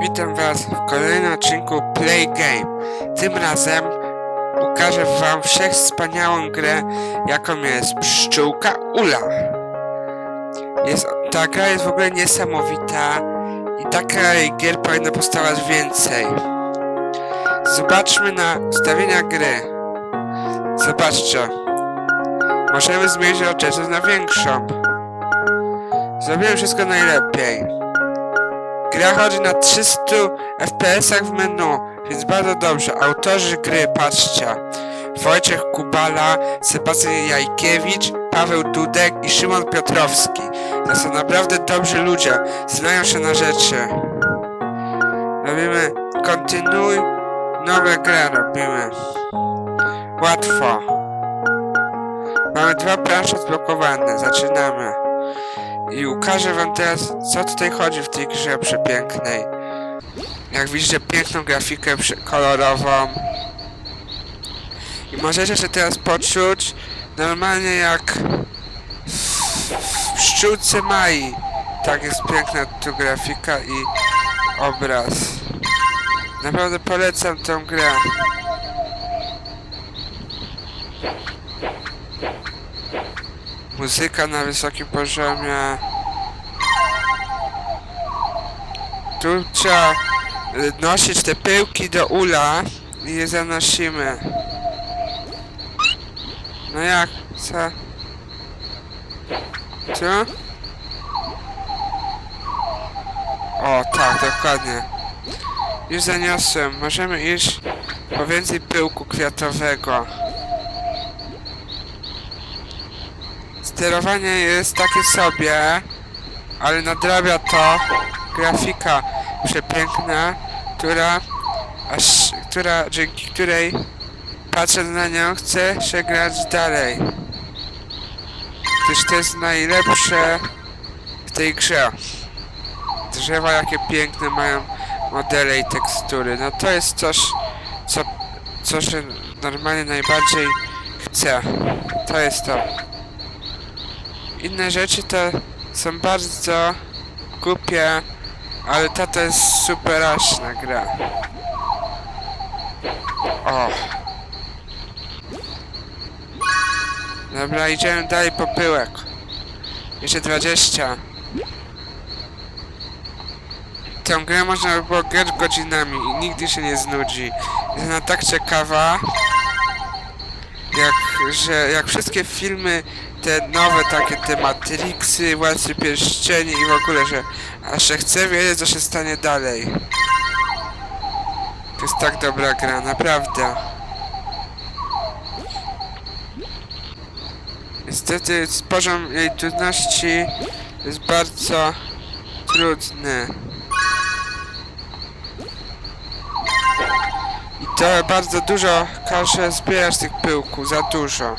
Witam Was w kolejnym odcinku Play Game. Tym razem ukażę Wam wszechwspaniałą grę, jaką jest Pszczółka Ula. Jest, ta gra jest w ogóle niesamowita i taka gier powinno powstawać więcej. Zobaczmy na ustawienia gry. Zobaczcie. Możemy zmienić rozdzielczość na większą. Zrobiłem wszystko najlepiej. Gra chodzi na 300 fps w menu, więc bardzo dobrze. Autorzy gry, patrzcie. Wojciech Kubala, Sebastian Jajkiewicz, Paweł Dudek i Szymon Piotrowski. To są naprawdę dobrzy ludzie, znają się na rzeczy. Robimy kontynuuj, nowe grę robimy. Łatwo. Mamy dwa plansze zblokowane, zaczynamy. I ukażę wam teraz, co tutaj chodzi w tej grze przepięknej. Jak widzicie, piękną grafikę kolorową. I możecie się teraz poczuć normalnie jak w pszczółce Mai. Tak jest piękna tu grafika i obraz. Naprawdę polecam tę grę. Muzyka na wysokim poziomie. Tu trzeba y, nosić te pyłki do ula i je zanosimy. No jak? Co? Co? O, tak, dokładnie. Już zaniosłem. Możemy iść po więcej pyłku kwiatowego. Sterowanie jest takie sobie, ale nadrabia to grafika przepiękna, która aż, która, dzięki której patrząc na nią chce się grać dalej. Gdyż to jest najlepsze w tej grze. Drzewa jakie piękne mają modele i tekstury. No to jest coś, co, co się normalnie najbardziej chce. To jest to. Inne rzeczy to są bardzo głupie, ale ta to jest superaśna gra. O. Dobra, idziemy dalej po pyłek. Jeszcze 20. Tę grę można by było grać godzinami i nigdy się nie znudzi. Jest ona tak ciekawa, jak, że jak wszystkie filmy te nowe takie te Matrixy, Władcy Pierścieni i w ogóle, że aż chce wiedzieć co się stanie dalej. To jest tak dobra gra, naprawdę. Niestety poziom jej trudności jest bardzo trudny. I to bardzo dużo każe zbierać tych pyłków, za dużo.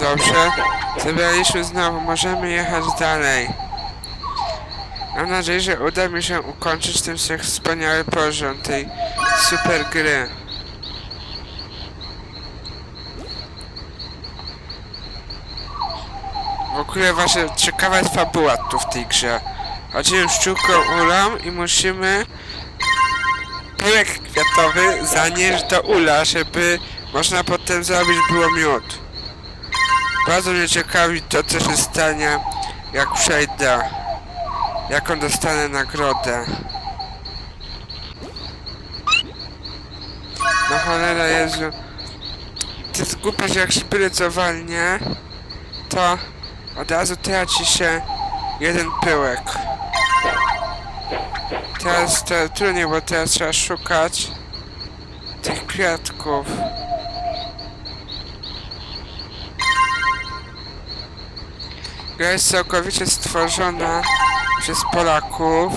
Dobrze, zebraliśmy znowu, możemy jechać dalej. Mam nadzieję, że uda mi się ukończyć ten wspaniały poziom tej super gry. W ogóle właśnie ciekawa jest fabuła tu w tej grze. Chodzimy pszczółką ulą i musimy pyłek kwiatowy zanieść do ula, żeby można potem zrobić było miód. Bardzo mnie ciekawi to, co się stanie, jak przejdę. Jaką dostanę nagrodę. No cholera Jezu. To jest głupie, że jak szpryco walnie, to od razu traci się jeden pyłek. Teraz to trudniej, bo teraz trzeba szukać tych kwiatków. Gra jest całkowicie stworzona przez Polaków,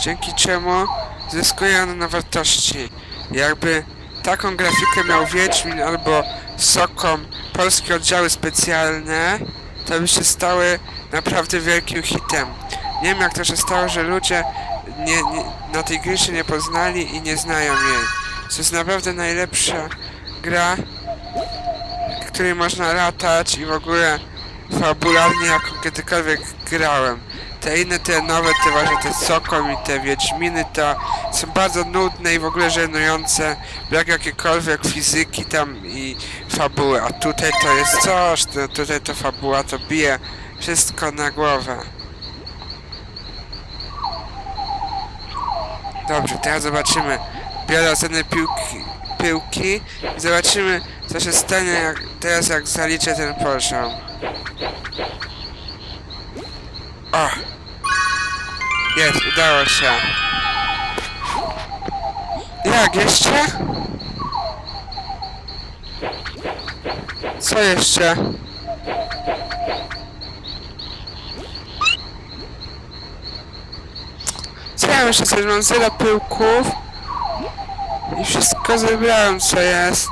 dzięki czemu zyskuje ona na wartości. Jakby taką grafikę miał Wiedźmin albo Sokom polskie oddziały specjalne, to by się stały naprawdę wielkim hitem. Nie wiem jak to się stało, że ludzie nie, nie, na tej gry się nie poznali i nie znają jej. To jest naprawdę najlepsza gra, w której można latać i w ogóle fabularnie jaką kiedykolwiek grałem. Te inne, te nowe, te właśnie te Sokol i te Wiedźminy to są bardzo nudne i w ogóle żenujące, brak jakiejkolwiek fizyki tam i fabuły, a tutaj to jest coś, to, tutaj to fabuła to bije wszystko na głowę. Dobrze, teraz zobaczymy. Biorę oceny piłki, piłki i zobaczymy, co się stanie jak, teraz, jak zaliczę ten poziom. O! Jest, udało się. Jak, jeszcze? Co jeszcze? Ja jeszcze coś mam zero pyłków i wszystko zebrałem co jest.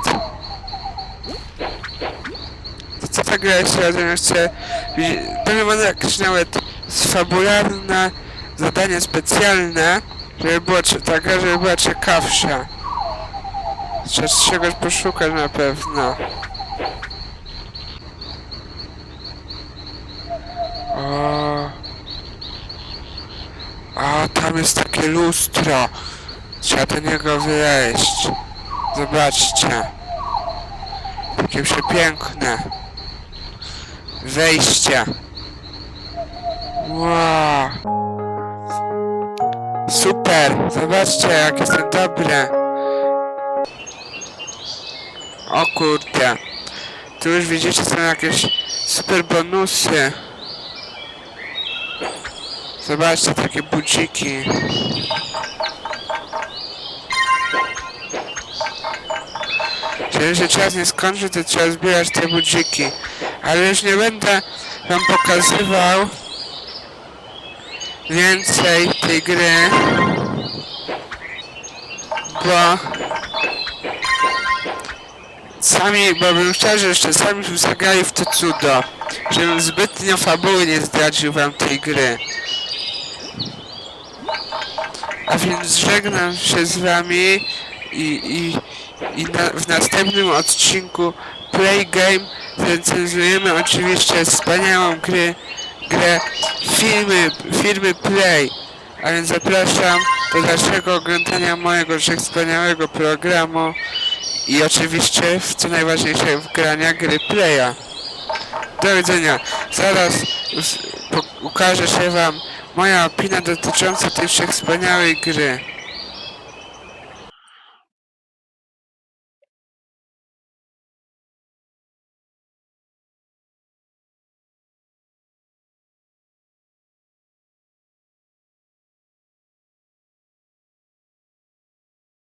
To co ta gra jeszcze razem jeszcze powiem wam jakieś nawet fabularne zadanie specjalne, żeby cie- ta gra, żeby była ciekawsza. Trzeba czegoś poszukać na pewno. O. A, tam jest takie lustro. Trzeba do niego wyleźć. Zobaczcie. Takie przepiękne. Wejście. Wow. Super. Zobaczcie, jak jestem dobry. O kurde. Tu już widzicie, są jakieś super bonusy. Zobaczcie takie buciki. Jeżeli czas nie skończy, to trzeba zbierać te budziki. Ale już nie będę wam pokazywał więcej tej gry, bo sami, bo bym że jeszcze sami zagrali w to cudo, żebym zbytnio fabuły nie zdradził wam tej gry. A więc żegnam się z wami i, i, i na, w następnym odcinku Play Game zrecenzujemy oczywiście wspaniałą gry, grę filmy, firmy Play. A więc zapraszam do dalszego oglądania mojego wszechwspaniałego programu i oczywiście w co najważniejsze w grania gry Playa. Do widzenia. Zaraz ukaże się wam moja opinia dotycząca tej wszechwspaniałej gry.